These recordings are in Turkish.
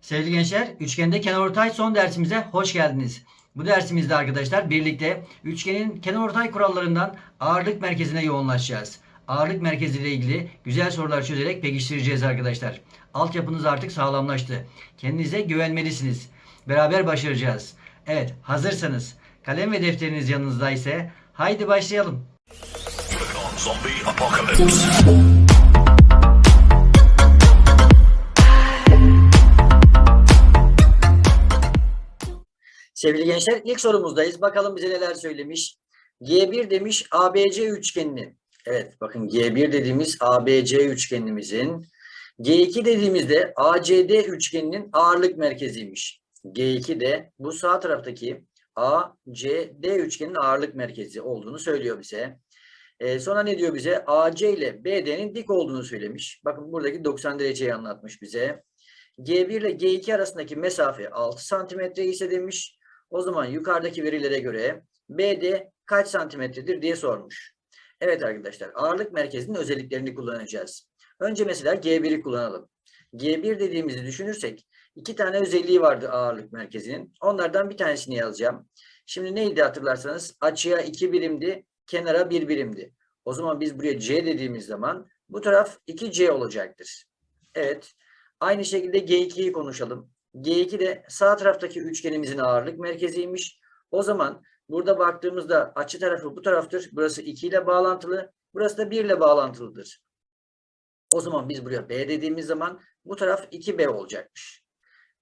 Sevgili gençler, üçgende kenarortay son dersimize hoş geldiniz. Bu dersimizde arkadaşlar birlikte üçgenin kenarortay kurallarından ağırlık merkezine yoğunlaşacağız. Ağırlık merkezi ile ilgili güzel sorular çözerek pekiştireceğiz arkadaşlar. Altyapınız artık sağlamlaştı. Kendinize güvenmelisiniz. Beraber başaracağız. Evet, hazırsanız kalem ve defteriniz yanınızda ise haydi başlayalım. zombie apocalypse. Sevgili gençler ilk sorumuzdayız. Bakalım bize neler söylemiş. G1 demiş ABC üçgeninin. Evet bakın G1 dediğimiz ABC üçgenimizin. G2 dediğimizde ACD üçgeninin ağırlık merkeziymiş. G2 de bu sağ taraftaki ACD üçgeninin ağırlık merkezi olduğunu söylüyor bize. Ee, sonra ne diyor bize? AC ile BD'nin dik olduğunu söylemiş. Bakın buradaki 90 dereceyi anlatmış bize. G1 ile G2 arasındaki mesafe 6 santimetre ise demiş. O zaman yukarıdaki verilere göre BD kaç santimetredir diye sormuş. Evet arkadaşlar ağırlık merkezinin özelliklerini kullanacağız. Önce mesela G1'i kullanalım. G1 dediğimizi düşünürsek iki tane özelliği vardı ağırlık merkezinin. Onlardan bir tanesini yazacağım. Şimdi neydi hatırlarsanız açıya 2 birimdi, kenara 1 birimdi. O zaman biz buraya C dediğimiz zaman bu taraf 2C olacaktır. Evet. Aynı şekilde G2'yi konuşalım. G2 de sağ taraftaki üçgenimizin ağırlık merkeziymiş. O zaman burada baktığımızda açı tarafı bu taraftır. Burası 2 ile bağlantılı. Burası da 1 ile bağlantılıdır. O zaman biz buraya B dediğimiz zaman bu taraf 2B olacakmış.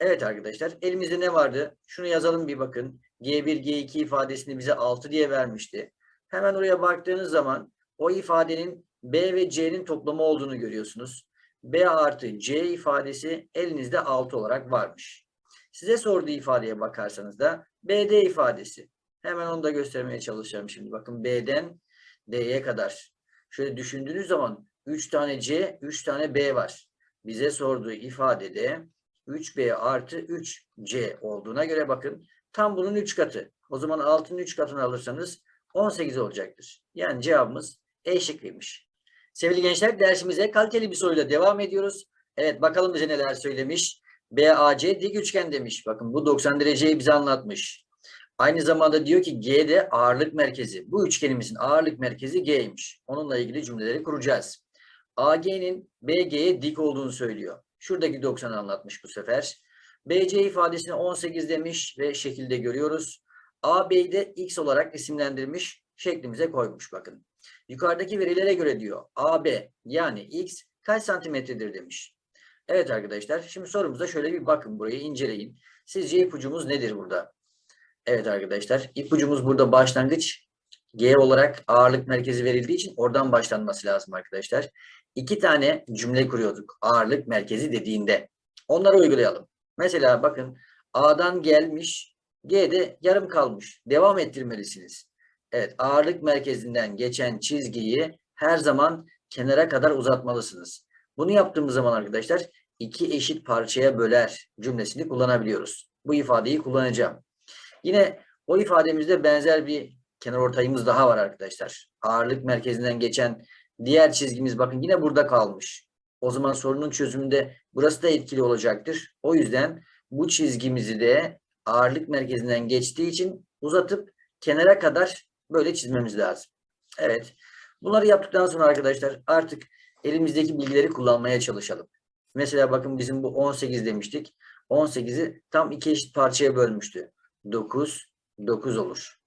Evet arkadaşlar elimizde ne vardı? Şunu yazalım bir bakın. G1, G2 ifadesini bize 6 diye vermişti. Hemen oraya baktığınız zaman o ifadenin B ve C'nin toplamı olduğunu görüyorsunuz. B artı C ifadesi elinizde 6 olarak varmış. Size sorduğu ifadeye bakarsanız da BD ifadesi. Hemen onu da göstermeye çalışacağım şimdi. Bakın B'den D'ye kadar. Şöyle düşündüğünüz zaman 3 tane C, 3 tane B var. Bize sorduğu ifadede 3B artı 3C olduğuna göre bakın tam bunun 3 katı. O zaman 6'nın 3 katını alırsanız 18 olacaktır. Yani cevabımız E şıkkıymış. Sevgili gençler dersimize kaliteli bir soruyla devam ediyoruz. Evet bakalım bize neler söylemiş. BAC dik üçgen demiş. Bakın bu 90 dereceyi bize anlatmış. Aynı zamanda diyor ki G de ağırlık merkezi. Bu üçgenimizin ağırlık merkezi G'ymiş. Onunla ilgili cümleleri kuracağız. AG'nin BG'ye dik olduğunu söylüyor. Şuradaki 90 anlatmış bu sefer. BC ifadesini 18 demiş ve şekilde görüyoruz. AB'yi de X olarak isimlendirmiş şeklimize koymuş bakın. Yukarıdaki verilere göre diyor AB yani X kaç santimetredir demiş. Evet arkadaşlar şimdi sorumuza şöyle bir bakın burayı inceleyin. Sizce ipucumuz nedir burada? Evet arkadaşlar ipucumuz burada başlangıç G olarak ağırlık merkezi verildiği için oradan başlanması lazım arkadaşlar. İki tane cümle kuruyorduk ağırlık merkezi dediğinde. Onları uygulayalım. Mesela bakın A'dan gelmiş G'de yarım kalmış. Devam ettirmelisiniz. Evet ağırlık merkezinden geçen çizgiyi her zaman kenara kadar uzatmalısınız. Bunu yaptığımız zaman arkadaşlar iki eşit parçaya böler cümlesini kullanabiliyoruz. Bu ifadeyi kullanacağım. Yine o ifademizde benzer bir kenar ortayımız daha var arkadaşlar. Ağırlık merkezinden geçen diğer çizgimiz bakın yine burada kalmış. O zaman sorunun çözümünde burası da etkili olacaktır. O yüzden bu çizgimizi de ağırlık merkezinden geçtiği için uzatıp kenara kadar böyle çizmemiz lazım. Evet. Bunları yaptıktan sonra arkadaşlar artık elimizdeki bilgileri kullanmaya çalışalım. Mesela bakın bizim bu 18 demiştik. 18'i tam iki eşit parçaya bölmüştü. 9, 9 olur.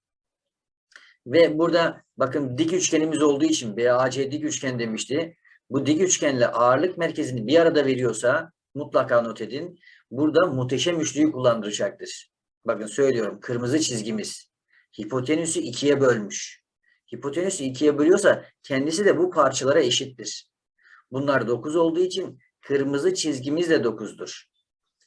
Ve burada bakın dik üçgenimiz olduğu için BAC dik üçgen demişti. Bu dik üçgenle ağırlık merkezini bir arada veriyorsa mutlaka not edin. Burada muhteşem üçlüyü kullandıracaktır. Bakın söylüyorum kırmızı çizgimiz hipotenüsü ikiye bölmüş. Hipotenüsü ikiye bölüyorsa kendisi de bu parçalara eşittir. Bunlar 9 olduğu için kırmızı çizgimiz de 9'dur.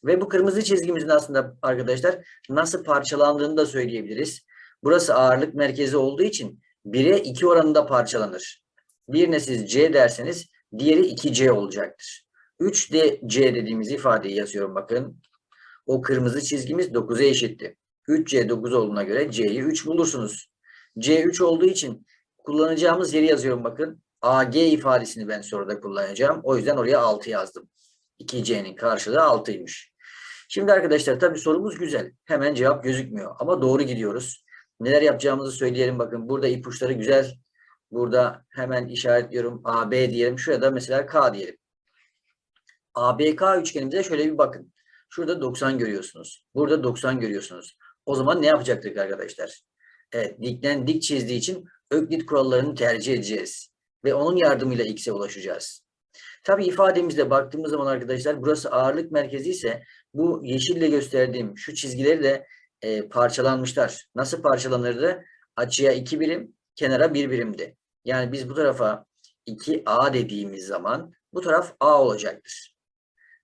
Ve bu kırmızı çizgimizin aslında arkadaşlar nasıl parçalandığını da söyleyebiliriz. Burası ağırlık merkezi olduğu için 1'e 2 oranında parçalanır. Birine siz C derseniz diğeri 2C olacaktır. 3D C dediğimiz ifadeyi yazıyorum bakın. O kırmızı çizgimiz 9'a eşitti. 3C 9 olduğuna göre C'yi 3 bulursunuz. C 3 olduğu için kullanacağımız yeri yazıyorum bakın. AG ifadesini ben soruda kullanacağım. O yüzden oraya 6 yazdım. 2C'nin karşılığı 6'ymış. Şimdi arkadaşlar tabii sorumuz güzel. Hemen cevap gözükmüyor ama doğru gidiyoruz. Neler yapacağımızı söyleyelim bakın. Burada ipuçları güzel. Burada hemen işaretliyorum. AB diyelim. Şurada mesela K diyelim. ABK üçgenimize şöyle bir bakın. Şurada 90 görüyorsunuz. Burada 90 görüyorsunuz. O zaman ne yapacaktık arkadaşlar? Evet, dikten dik çizdiği için Öklit kurallarını tercih edeceğiz. Ve onun yardımıyla x'e ulaşacağız. Tabii ifademizde baktığımız zaman arkadaşlar burası ağırlık merkezi ise bu yeşille gösterdiğim şu çizgileri de e, parçalanmışlar. Nasıl parçalanırdı? Açıya 2 birim, kenara 1 birimdi. Yani biz bu tarafa 2A dediğimiz zaman bu taraf A olacaktır.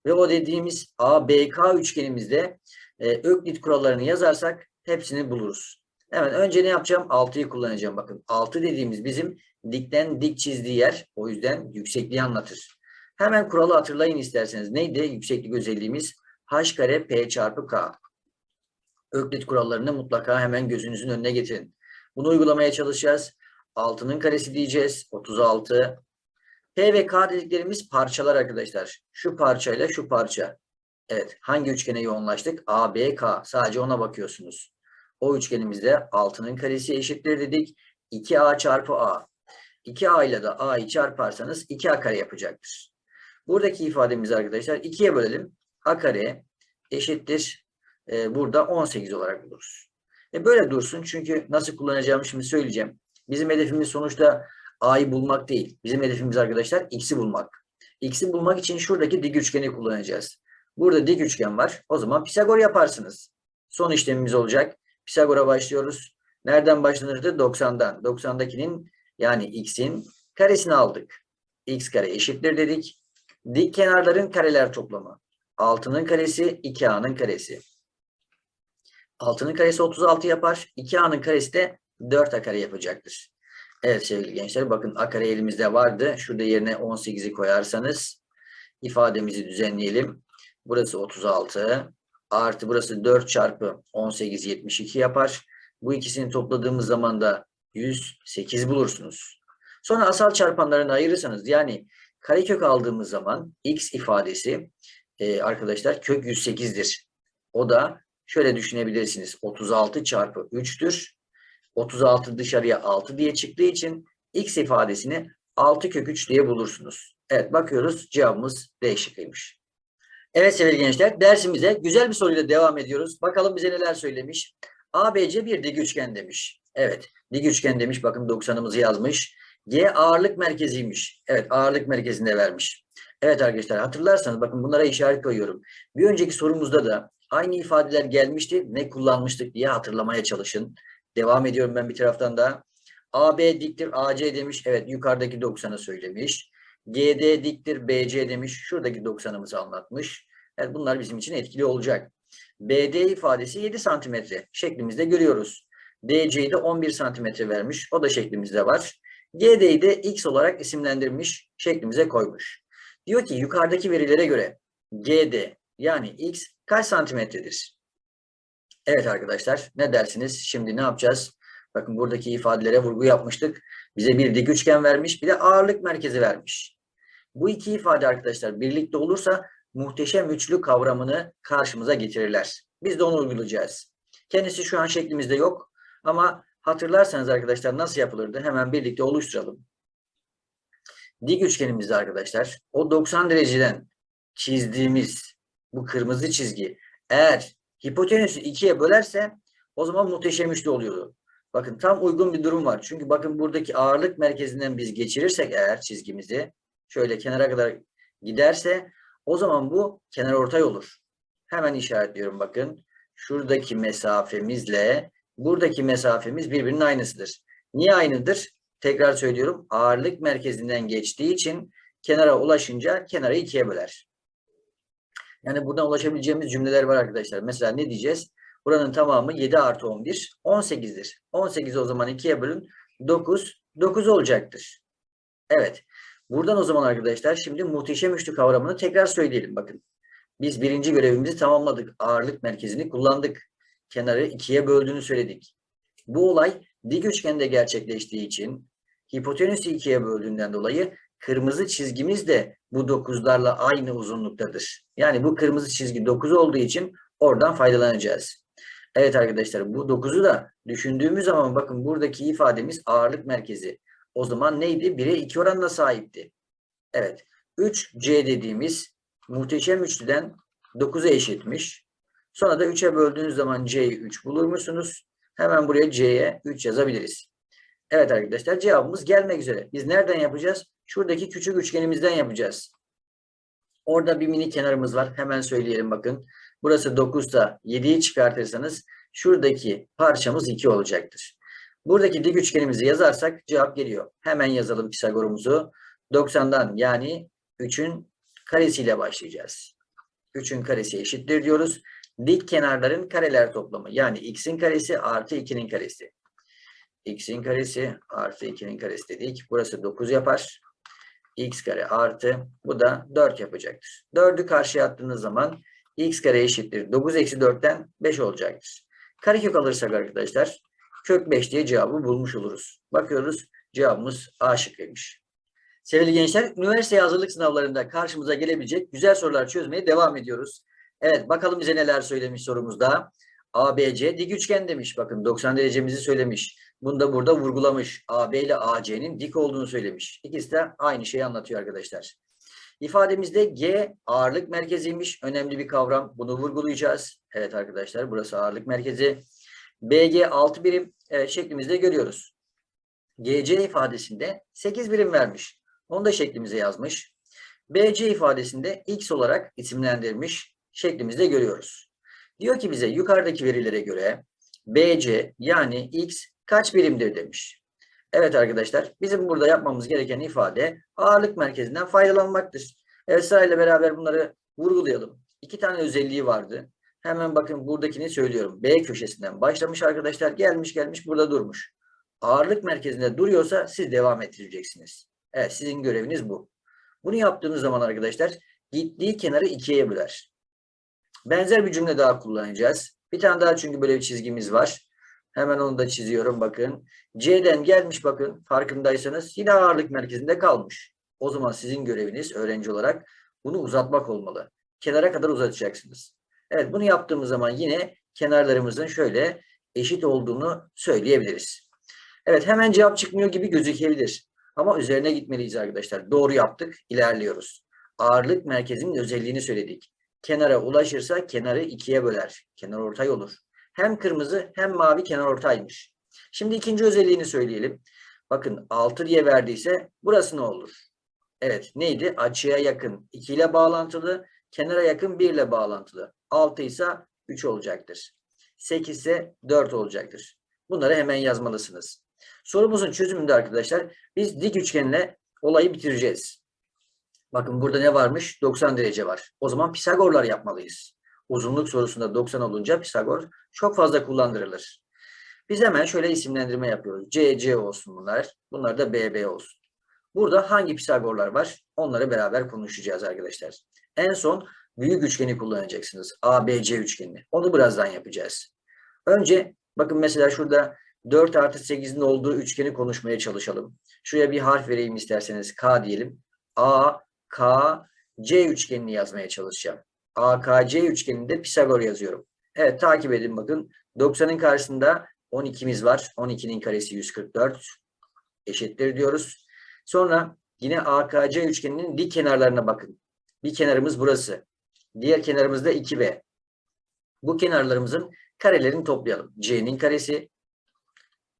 Ve o dediğimiz ABK üçgenimizde e, Öklit kurallarını yazarsak hepsini buluruz. Hemen önce ne yapacağım? 6'yı kullanacağım. Bakın 6 dediğimiz bizim dikten dik çizdiği yer. O yüzden yüksekliği anlatır. Hemen kuralı hatırlayın isterseniz. Neydi? Yükseklik özelliğimiz h kare p çarpı k. Öklit kurallarını mutlaka hemen gözünüzün önüne getirin. Bunu uygulamaya çalışacağız. 6'nın karesi diyeceğiz. 36. P ve K dediklerimiz parçalar arkadaşlar. Şu parçayla şu parça. Evet. Hangi üçgene yoğunlaştık? A, B, K. Sadece ona bakıyorsunuz. O üçgenimizde 6'nın karesi eşittir dedik. 2A çarpı A. 2A ile de A'yı çarparsanız 2A kare yapacaktır. Buradaki ifademizi arkadaşlar 2'ye bölelim. A kare eşittir. e, burada 18 olarak buluruz. E böyle dursun çünkü nasıl kullanacağımı şimdi söyleyeceğim. Bizim hedefimiz sonuçta A'yı bulmak değil. Bizim hedefimiz arkadaşlar X'i bulmak. X'i bulmak için şuradaki dik üçgeni kullanacağız. Burada dik üçgen var. O zaman Pisagor yaparsınız. Son işlemimiz olacak. Pisagor'a başlıyoruz. Nereden başlanırdı? 90'dan. 90'dakinin yani x'in karesini aldık. x kare eşittir dedik. Dik kenarların kareler toplamı. 6'nın karesi 2a'nın karesi. 6'nın karesi 36 yapar. 2a'nın karesi de 4a kare yapacaktır. Evet sevgili gençler bakın a kare elimizde vardı. Şurada yerine 18'i koyarsanız ifademizi düzenleyelim. Burası 36 artı burası 4 çarpı 18 72 yapar. Bu ikisini topladığımız zaman da 108 bulursunuz. Sonra asal çarpanlarını ayırırsanız yani karekök aldığımız zaman x ifadesi e, arkadaşlar kök 108'dir. O da şöyle düşünebilirsiniz. 36 çarpı 3'tür. 36 dışarıya 6 diye çıktığı için x ifadesini 6 kök 3 diye bulursunuz. Evet bakıyoruz cevabımız D şıkkıymış. Evet sevgili gençler dersimize güzel bir soruyla devam ediyoruz. Bakalım bize neler söylemiş. ABC bir dik üçgen demiş. Evet dik üçgen demiş bakın 90'ımızı yazmış. G ağırlık merkeziymiş. Evet ağırlık merkezinde vermiş. Evet arkadaşlar hatırlarsanız bakın bunlara işaret koyuyorum. Bir önceki sorumuzda da aynı ifadeler gelmişti. Ne kullanmıştık diye hatırlamaya çalışın. Devam ediyorum ben bir taraftan da. AB diktir AC demiş. Evet yukarıdaki 90'ı söylemiş. GD diktir BC demiş. Şuradaki 90'ımızı anlatmış. Evet bunlar bizim için etkili olacak. BD ifadesi 7 santimetre şeklimizde görüyoruz. DC'yi de 11 santimetre vermiş. O da şeklimizde var. GD'yi de X olarak isimlendirmiş. Şeklimize koymuş. Diyor ki yukarıdaki verilere göre GD yani X kaç santimetredir? Evet arkadaşlar ne dersiniz? Şimdi ne yapacağız? Bakın buradaki ifadelere vurgu yapmıştık. Bize bir dik üçgen vermiş bir de ağırlık merkezi vermiş. Bu iki ifade arkadaşlar birlikte olursa muhteşem üçlü kavramını karşımıza getirirler. Biz de onu uygulayacağız. Kendisi şu an şeklimizde yok ama hatırlarsanız arkadaşlar nasıl yapılırdı? Hemen birlikte oluşturalım. Dik üçgenimizde arkadaşlar o 90 dereceden çizdiğimiz bu kırmızı çizgi eğer hipotenüsü ikiye bölerse o zaman muhteşem üçlü oluyordu. Bakın tam uygun bir durum var. Çünkü bakın buradaki ağırlık merkezinden biz geçirirsek eğer çizgimizi şöyle kenara kadar giderse o zaman bu kenar ortay olur. Hemen işaretliyorum bakın. Şuradaki mesafemizle buradaki mesafemiz birbirinin aynısıdır. Niye aynıdır? Tekrar söylüyorum. Ağırlık merkezinden geçtiği için kenara ulaşınca kenarı ikiye böler. Yani buradan ulaşabileceğimiz cümleler var arkadaşlar. Mesela ne diyeceğiz? Buranın tamamı 7 artı 11 18'dir. 18 o zaman 2'ye bölün 9 9 olacaktır. Evet. Buradan o zaman arkadaşlar şimdi muhteşem üçlü kavramını tekrar söyleyelim. Bakın. Biz birinci görevimizi tamamladık. Ağırlık merkezini kullandık. Kenarı ikiye böldüğünü söyledik. Bu olay dik üçgende gerçekleştiği için hipotenüsü ikiye böldüğünden dolayı kırmızı çizgimiz de bu 9'larla aynı uzunluktadır. Yani bu kırmızı çizgi 9 olduğu için oradan faydalanacağız. Evet arkadaşlar bu 9'u da düşündüğümüz zaman bakın buradaki ifademiz ağırlık merkezi. O zaman neydi? 1'e 2 oranına sahipti. Evet. 3C dediğimiz muhteşem üçlüden 9'a eşitmiş. Sonra da 3'e böldüğünüz zaman C'yi 3 bulur musunuz? Hemen buraya C'ye 3 yazabiliriz. Evet arkadaşlar cevabımız gelmek üzere. Biz nereden yapacağız? Şuradaki küçük üçgenimizden yapacağız. Orada bir mini kenarımız var. Hemen söyleyelim bakın. Burası 9 ise 7'yi çıkartırsanız şuradaki parçamız 2 olacaktır. Buradaki dik üçgenimizi yazarsak cevap geliyor. Hemen yazalım Pisagor'umuzu. 90'dan yani 3'ün karesiyle başlayacağız. 3'ün karesi eşittir diyoruz. Dik kenarların kareler toplamı. Yani x'in karesi artı 2'nin karesi. x'in karesi artı 2'nin karesi dedik. Burası 9 yapar. x kare artı bu da 4 yapacaktır. 4'ü karşıya attığınız zaman x kare eşittir. 9 eksi 4'ten 5 olacaktır. Karekök alırsak arkadaşlar kök 5 diye cevabı bulmuş oluruz. Bakıyoruz cevabımız A şıkkıymış. Sevgili gençler, üniversite hazırlık sınavlarında karşımıza gelebilecek güzel sorular çözmeye devam ediyoruz. Evet, bakalım bize neler söylemiş sorumuzda. ABC dik üçgen demiş. Bakın 90 derecemizi söylemiş. Bunu da burada vurgulamış. AB ile AC'nin dik olduğunu söylemiş. İkisi de aynı şeyi anlatıyor arkadaşlar. İfademizde G ağırlık merkeziymiş. Önemli bir kavram. Bunu vurgulayacağız. Evet arkadaşlar, burası ağırlık merkezi. BG 6 birim evet, şeklimizde görüyoruz. GC ifadesinde 8 birim vermiş. Onu da şeklimize yazmış. BC ifadesinde X olarak isimlendirmiş şeklimizde görüyoruz. Diyor ki bize yukarıdaki verilere göre BC yani X kaç birimdir demiş. Evet arkadaşlar bizim burada yapmamız gereken ifade ağırlık merkezinden faydalanmaktır. Evet sırayla beraber bunları vurgulayalım. İki tane özelliği vardı. Hemen bakın buradakini söylüyorum. B köşesinden başlamış arkadaşlar. Gelmiş gelmiş burada durmuş. Ağırlık merkezinde duruyorsa siz devam ettireceksiniz. Evet sizin göreviniz bu. Bunu yaptığınız zaman arkadaşlar gittiği kenarı ikiye böler. Benzer bir cümle daha kullanacağız. Bir tane daha çünkü böyle bir çizgimiz var. Hemen onu da çiziyorum bakın. C'den gelmiş bakın farkındaysanız yine ağırlık merkezinde kalmış. O zaman sizin göreviniz öğrenci olarak bunu uzatmak olmalı. Kenara kadar uzatacaksınız. Evet bunu yaptığımız zaman yine kenarlarımızın şöyle eşit olduğunu söyleyebiliriz. Evet hemen cevap çıkmıyor gibi gözükebilir. Ama üzerine gitmeliyiz arkadaşlar. Doğru yaptık, ilerliyoruz. Ağırlık merkezinin özelliğini söyledik. Kenara ulaşırsa kenarı ikiye böler. Kenar ortay olur. Hem kırmızı hem mavi kenar ortaymış. Şimdi ikinci özelliğini söyleyelim. Bakın 6 diye verdiyse burası ne olur? Evet neydi? Açıya yakın 2 ile bağlantılı, kenara yakın 1 ile bağlantılı. 6 ise 3 olacaktır. 8 ise 4 olacaktır. Bunları hemen yazmalısınız. Sorumuzun çözümünde arkadaşlar biz dik üçgenle olayı bitireceğiz. Bakın burada ne varmış? 90 derece var. O zaman Pisagorlar yapmalıyız. Uzunluk sorusunda 90 olunca Pisagor çok fazla kullandırılır. Biz hemen şöyle isimlendirme yapıyoruz. CC olsun bunlar. Bunlar da BB olsun. Burada hangi Pisagorlar var? Onları beraber konuşacağız arkadaşlar. En son büyük üçgeni kullanacaksınız. ABC üçgenini. Onu birazdan yapacağız. Önce bakın mesela şurada 4 artı 8'in olduğu üçgeni konuşmaya çalışalım. Şuraya bir harf vereyim isterseniz. K diyelim. A, K, C üçgenini yazmaya çalışacağım. AKC üçgeninde Pisagor yazıyorum. Evet takip edin bakın. 90'ın karşısında 12'miz var. 12'nin karesi 144 eşittir diyoruz. Sonra yine AKC üçgeninin dik kenarlarına bakın. Bir kenarımız burası. Diğer kenarımız da 2B. Bu kenarlarımızın karelerini toplayalım. C'nin karesi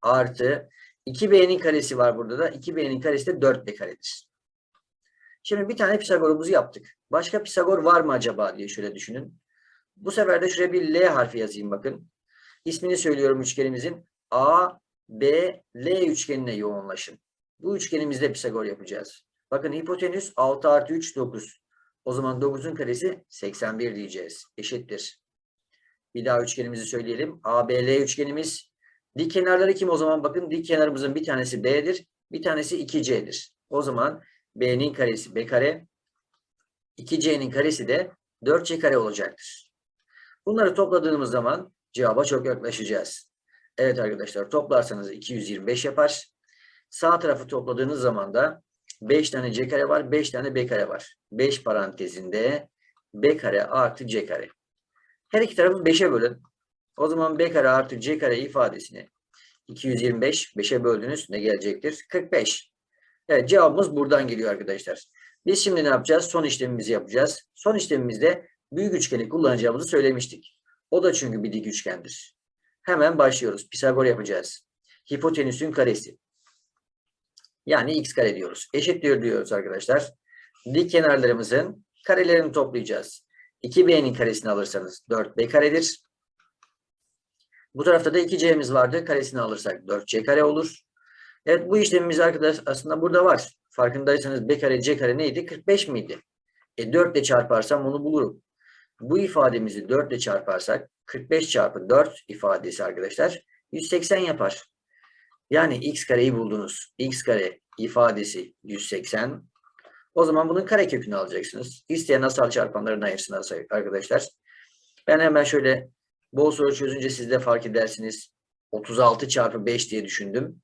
artı 2B'nin karesi var burada da. 2B'nin karesi de 4B karedir. Şimdi bir tane Pisagor'umuzu yaptık. Başka Pisagor var mı acaba diye şöyle düşünün. Bu sefer de şuraya bir L harfi yazayım bakın. İsmini söylüyorum üçgenimizin. A, B, L üçgenine yoğunlaşın. Bu üçgenimizde Pisagor yapacağız. Bakın hipotenüs 6 artı 3 9. O zaman 9'un karesi 81 diyeceğiz. Eşittir. Bir daha üçgenimizi söyleyelim. A, B, L üçgenimiz. Dik kenarları kim o zaman? Bakın dik kenarımızın bir tanesi B'dir. Bir tanesi 2C'dir. O zaman B'nin karesi B kare. 2C'nin karesi de 4C kare olacaktır. Bunları topladığımız zaman cevaba çok yaklaşacağız. Evet arkadaşlar toplarsanız 225 yapar. Sağ tarafı topladığınız zaman da 5 tane c kare var, 5 tane b kare var. 5 parantezinde b kare artı c kare. Her iki tarafı 5'e bölün. O zaman b kare artı c kare ifadesini 225 5'e böldünüz ne gelecektir? 45. Evet cevabımız buradan geliyor arkadaşlar. Biz şimdi ne yapacağız? Son işlemimizi yapacağız. Son işlemimizde büyük üçgeni kullanacağımızı söylemiştik. O da çünkü bir dik üçgendir. Hemen başlıyoruz. Pisagor yapacağız. Hipotenüsün karesi. Yani x kare diyoruz. Eşittir diyoruz arkadaşlar. Dik kenarlarımızın karelerini toplayacağız. 2b'nin karesini alırsanız 4b karedir. Bu tarafta da 2c'miz vardı. Karesini alırsak 4c kare olur. Evet bu işlemimiz arkadaş aslında burada var. Farkındaysanız b kare c kare neydi? 45 miydi? E 4 ile çarparsam onu bulurum. Bu ifademizi 4 ile çarparsak 45 çarpı 4 ifadesi arkadaşlar 180 yapar. Yani x kareyi buldunuz. x kare ifadesi 180. O zaman bunun karekökünü alacaksınız. İsteyen asal çarpanların ayırsın arkadaşlar. Ben hemen şöyle bol soru çözünce siz de fark edersiniz. 36 çarpı 5 diye düşündüm.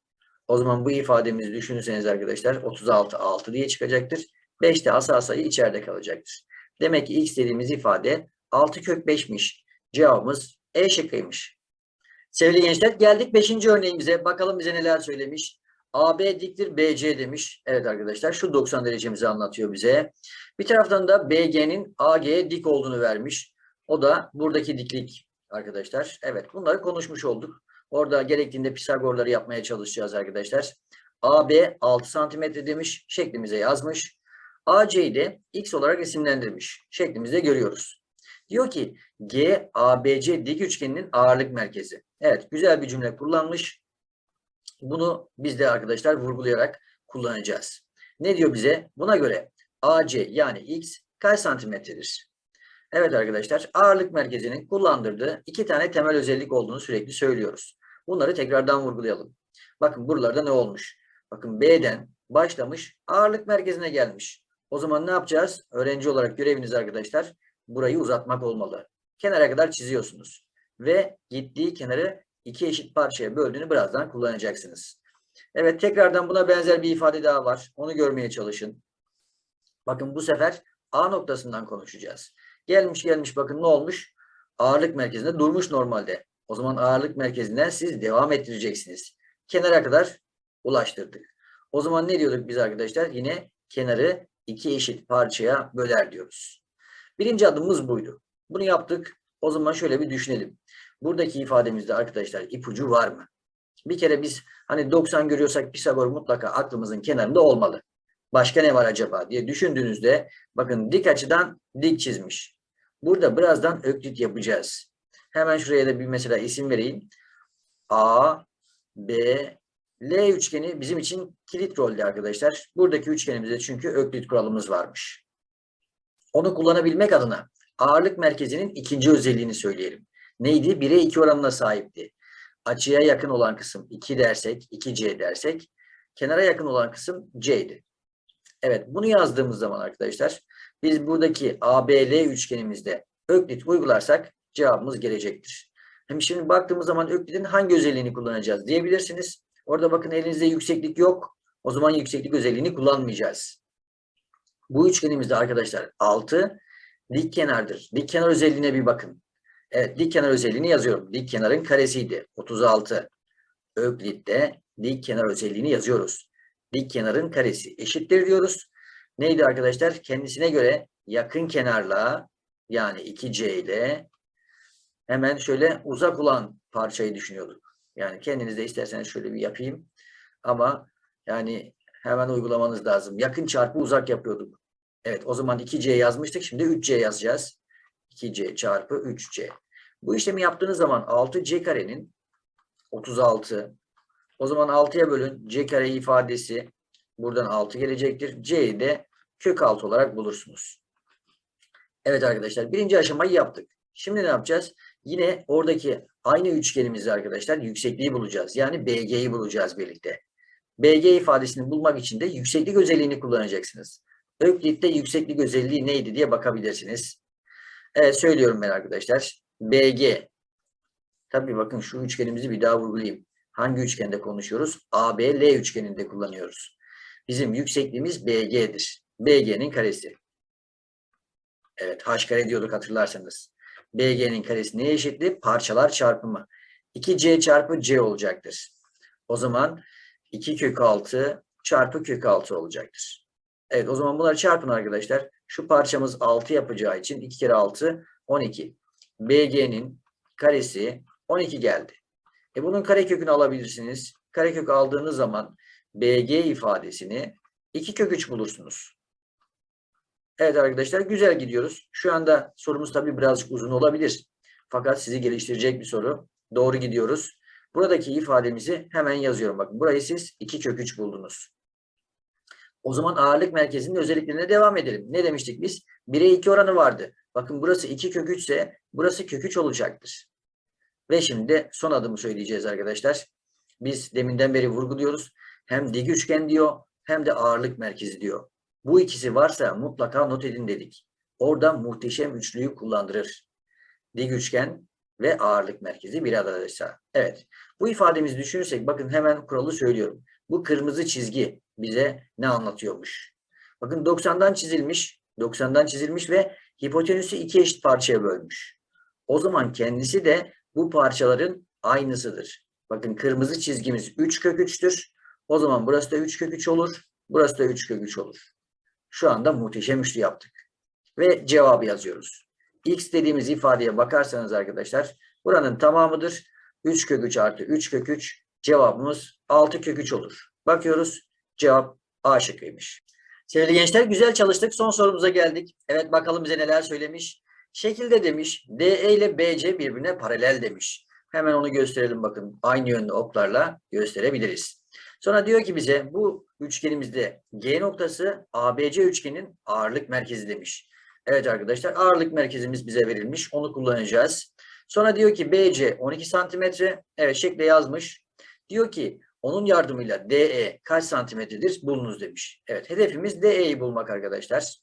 O zaman bu ifademizi düşünürseniz arkadaşlar 36 6 diye çıkacaktır. 5 de asal sayı içeride kalacaktır. Demek ki x dediğimiz ifade 6 kök 5'miş. Cevabımız E şıkkıymış. Sevgili gençler geldik 5. örneğimize. Bakalım bize neler söylemiş. AB diktir BC demiş. Evet arkadaşlar şu 90 derecemizi anlatıyor bize. Bir taraftan da BG'nin AG'ye dik olduğunu vermiş. O da buradaki diklik arkadaşlar. Evet bunları konuşmuş olduk. Orada gerektiğinde Pisagorları yapmaya çalışacağız arkadaşlar. AB 6 santimetre demiş. Şeklimize yazmış. AC'yi de X olarak isimlendirmiş. Şeklimizde görüyoruz. Diyor ki G, ABC dik üçgeninin ağırlık merkezi. Evet güzel bir cümle kullanmış. Bunu biz de arkadaşlar vurgulayarak kullanacağız. Ne diyor bize? Buna göre AC yani X kaç santimetredir? Evet arkadaşlar ağırlık merkezinin kullandırdığı iki tane temel özellik olduğunu sürekli söylüyoruz. Bunları tekrardan vurgulayalım. Bakın buralarda ne olmuş? Bakın B'den başlamış ağırlık merkezine gelmiş. O zaman ne yapacağız? Öğrenci olarak göreviniz arkadaşlar burayı uzatmak olmalı. Kenara kadar çiziyorsunuz. Ve gittiği kenarı iki eşit parçaya böldüğünü birazdan kullanacaksınız. Evet tekrardan buna benzer bir ifade daha var. Onu görmeye çalışın. Bakın bu sefer A noktasından konuşacağız. Gelmiş gelmiş bakın ne olmuş? Ağırlık merkezinde durmuş normalde. O zaman ağırlık merkezinden siz devam ettireceksiniz. Kenara kadar ulaştırdık. O zaman ne diyorduk biz arkadaşlar? Yine kenarı iki eşit parçaya böler diyoruz. Birinci adımımız buydu. Bunu yaptık. O zaman şöyle bir düşünelim. Buradaki ifademizde arkadaşlar ipucu var mı? Bir kere biz hani 90 görüyorsak Pisagor mutlaka aklımızın kenarında olmalı. Başka ne var acaba diye düşündüğünüzde bakın dik açıdan dik çizmiş. Burada birazdan öklit yapacağız. Hemen şuraya da bir mesela isim vereyim. A, B, L üçgeni bizim için kilit rolde arkadaşlar. Buradaki üçgenimizde çünkü öklit kuralımız varmış. Onu kullanabilmek adına ağırlık merkezinin ikinci özelliğini söyleyelim. Neydi? 1'e 2 oranına sahipti. Açıya yakın olan kısım 2 dersek, 2C dersek, kenara yakın olan kısım C'ydi. Evet, bunu yazdığımız zaman arkadaşlar, biz buradaki ABL üçgenimizde öklit uygularsak cevabımız gelecektir. Hem şimdi baktığımız zaman öklidin hangi özelliğini kullanacağız diyebilirsiniz. Orada bakın elinizde yükseklik yok. O zaman yükseklik özelliğini kullanmayacağız. Bu üçgenimizde arkadaşlar 6 dik kenardır. Dik kenar özelliğine bir bakın. Evet dik kenar özelliğini yazıyorum. Dik kenarın karesiydi. 36. Öklit'te dik kenar özelliğini yazıyoruz. Dik kenarın karesi eşittir diyoruz. Neydi arkadaşlar? Kendisine göre yakın kenarla yani 2C ile hemen şöyle uzak olan parçayı düşünüyorduk. Yani kendiniz isterseniz şöyle bir yapayım. Ama yani hemen uygulamanız lazım. Yakın çarpı uzak yapıyorduk. Evet o zaman 2C yazmıştık. Şimdi 3C yazacağız. 2C çarpı 3C. Bu işlemi yaptığınız zaman 6C karenin 36. O zaman 6'ya bölün. C kare ifadesi buradan 6 gelecektir. C'yi de kök 6 olarak bulursunuz. Evet arkadaşlar birinci aşamayı yaptık. Şimdi ne yapacağız? Yine oradaki aynı üçgenimizi arkadaşlar yüksekliği bulacağız. Yani BG'yi bulacağız birlikte. BG ifadesini bulmak için de yükseklik özelliğini kullanacaksınız. Öklit'te yükseklik özelliği neydi diye bakabilirsiniz. Evet söylüyorum ben arkadaşlar. BG. Tabii bakın şu üçgenimizi bir daha vurgulayayım. Hangi üçgende konuşuyoruz? ABL üçgeninde kullanıyoruz. bizim yüksekliğimiz BG'dir. BG'nin karesi. Evet h kare diyorduk hatırlarsanız. BG'nin karesi neye eşittir? Parçalar çarpımı. 2C çarpı C olacaktır. O zaman 2 kök 6 çarpı kök 6 olacaktır. Evet o zaman bunları çarpın arkadaşlar. Şu parçamız 6 yapacağı için 2 kere 6 12. BG'nin karesi 12 geldi. E bunun karekökünü alabilirsiniz. Karekök aldığınız zaman BG ifadesini 2 kök 3 bulursunuz. Evet arkadaşlar güzel gidiyoruz. Şu anda sorumuz tabii birazcık uzun olabilir. Fakat sizi geliştirecek bir soru. Doğru gidiyoruz. Buradaki ifademizi hemen yazıyorum. Bakın burayı siz 2 kök 3 buldunuz. O zaman ağırlık merkezinin özelliklerine devam edelim. Ne demiştik biz? 1'e 2 oranı vardı. Bakın burası 2 kök 3 ise burası kök 3 olacaktır. Ve şimdi son adımı söyleyeceğiz arkadaşlar. Biz deminden beri vurguluyoruz. Hem dik üçgen diyor hem de ağırlık merkezi diyor. Bu ikisi varsa mutlaka not edin dedik. Orada muhteşem üçlüyü kullandırır. Dik üçgen ve ağırlık merkezi bir aradaysa. Evet. Bu ifademizi düşünürsek bakın hemen kuralı söylüyorum. Bu kırmızı çizgi bize ne anlatıyormuş? Bakın 90'dan çizilmiş. 90'dan çizilmiş ve hipotenüsü iki eşit parçaya bölmüş. O zaman kendisi de bu parçaların aynısıdır. Bakın kırmızı çizgimiz 3 kök 3'tür. O zaman burası da 3 kök 3 olur. Burası da 3 kök 3 olur. Şu anda muhteşem üçlü yaptık. Ve cevabı yazıyoruz. X dediğimiz ifadeye bakarsanız arkadaşlar buranın tamamıdır. 3 kök 3 artı 3 kök 3 cevabımız 6 kök 3 olur. Bakıyoruz cevap A şıkkıymış. Sevgili gençler güzel çalıştık. Son sorumuza geldik. Evet bakalım bize neler söylemiş. Şekilde demiş DE ile BC birbirine paralel demiş. Hemen onu gösterelim bakın. Aynı yönlü oklarla gösterebiliriz. Sonra diyor ki bize bu üçgenimizde G noktası ABC üçgenin ağırlık merkezi demiş. Evet arkadaşlar ağırlık merkezimiz bize verilmiş. Onu kullanacağız. Sonra diyor ki BC 12 santimetre. Evet şekle yazmış. Diyor ki onun yardımıyla DE kaç santimetredir bulunuz demiş. Evet hedefimiz DE'yi bulmak arkadaşlar.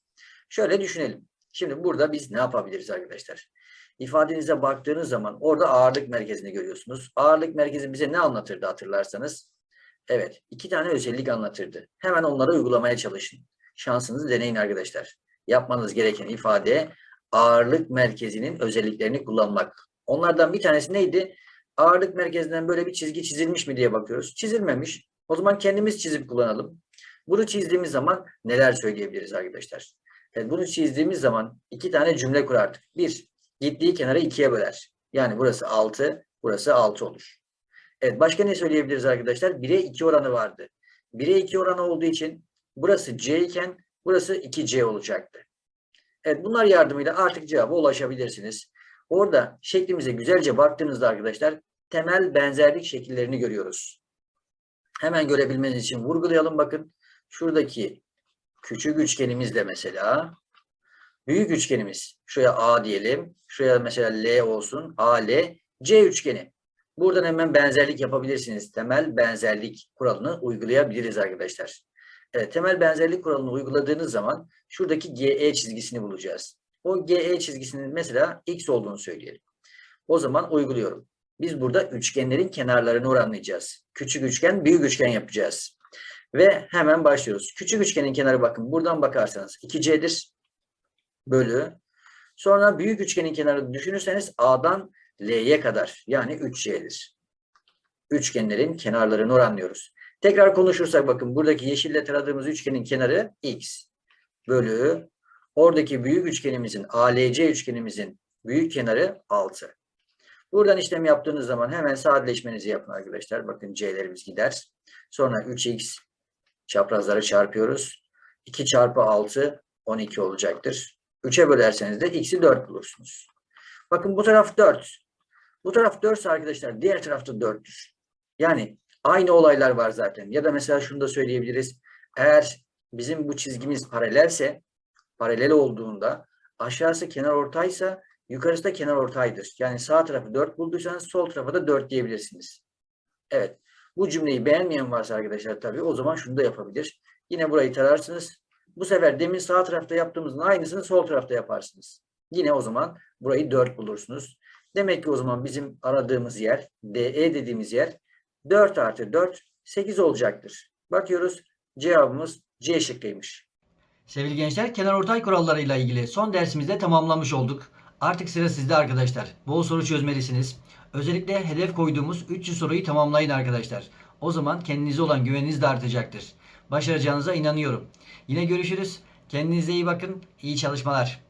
Şöyle düşünelim. Şimdi burada biz ne yapabiliriz arkadaşlar? İfadenize baktığınız zaman orada ağırlık merkezini görüyorsunuz. Ağırlık merkezi bize ne anlatırdı hatırlarsanız? Evet, iki tane özellik anlatırdı. Hemen onları uygulamaya çalışın. Şansınızı deneyin arkadaşlar. Yapmanız gereken ifade ağırlık merkezinin özelliklerini kullanmak. Onlardan bir tanesi neydi? Ağırlık merkezinden böyle bir çizgi çizilmiş mi diye bakıyoruz. Çizilmemiş. O zaman kendimiz çizip kullanalım. Bunu çizdiğimiz zaman neler söyleyebiliriz arkadaşlar? Evet, bunu çizdiğimiz zaman iki tane cümle kurardık. Bir, gittiği kenarı ikiye böler. Yani burası 6, burası 6 olur. Evet, başka ne söyleyebiliriz arkadaşlar? 1'e 2 oranı vardı. 1'e 2 oranı olduğu için burası C iken burası 2C olacaktı. Evet, bunlar yardımıyla artık cevaba ulaşabilirsiniz. Orada şeklimize güzelce baktığınızda arkadaşlar temel benzerlik şekillerini görüyoruz. Hemen görebilmeniz için vurgulayalım bakın. Şuradaki küçük üçgenimiz de mesela büyük üçgenimiz. Şuraya A diyelim. Şuraya mesela L olsun. A, C üçgeni. Buradan hemen benzerlik yapabilirsiniz. Temel benzerlik kuralını uygulayabiliriz arkadaşlar. Evet, temel benzerlik kuralını uyguladığınız zaman şuradaki GE çizgisini bulacağız. O GE çizgisinin mesela X olduğunu söyleyelim. O zaman uyguluyorum. Biz burada üçgenlerin kenarlarını oranlayacağız. Küçük üçgen, büyük üçgen yapacağız. Ve hemen başlıyoruz. Küçük üçgenin kenarı bakın. Buradan bakarsanız 2C'dir. Bölü. Sonra büyük üçgenin kenarı düşünürseniz A'dan L'ye kadar. Yani 3C'dir. Üçgenlerin kenarlarını oranlıyoruz. Tekrar konuşursak bakın buradaki yeşille taradığımız üçgenin kenarı X. Bölü. Oradaki büyük üçgenimizin ALC üçgenimizin büyük kenarı 6. Buradan işlem yaptığınız zaman hemen sadeleşmenizi yapın arkadaşlar. Bakın C'lerimiz gider. Sonra 3x çaprazları çarpıyoruz. 2 çarpı 6 12 olacaktır. 3'e bölerseniz de x'i 4 bulursunuz. Bakın bu taraf 4. Bu taraf 4 arkadaşlar diğer tarafta 4'tür. Yani aynı olaylar var zaten. Ya da mesela şunu da söyleyebiliriz. Eğer bizim bu çizgimiz paralelse paralel olduğunda aşağısı kenar ortaysa yukarısı da kenar ortaydır. Yani sağ tarafı 4 bulduysanız sol tarafa da 4 diyebilirsiniz. Evet. Bu cümleyi beğenmeyen varsa arkadaşlar tabii o zaman şunu da yapabilir. Yine burayı tararsınız. Bu sefer demin sağ tarafta yaptığımızın aynısını sol tarafta yaparsınız. Yine o zaman burayı 4 bulursunuz. Demek ki o zaman bizim aradığımız yer, DE dediğimiz yer 4 artı 4, 8 olacaktır. Bakıyoruz Cevabımız C şıkkıymış. Sevgili gençler, kenar ortay kurallarıyla ilgili son dersimizde tamamlamış olduk. Artık sıra sizde arkadaşlar. Bol soru çözmelisiniz. Özellikle hedef koyduğumuz 300 soruyu tamamlayın arkadaşlar. O zaman kendinize olan güveniniz de artacaktır. Başaracağınıza inanıyorum. Yine görüşürüz. Kendinize iyi bakın. İyi çalışmalar.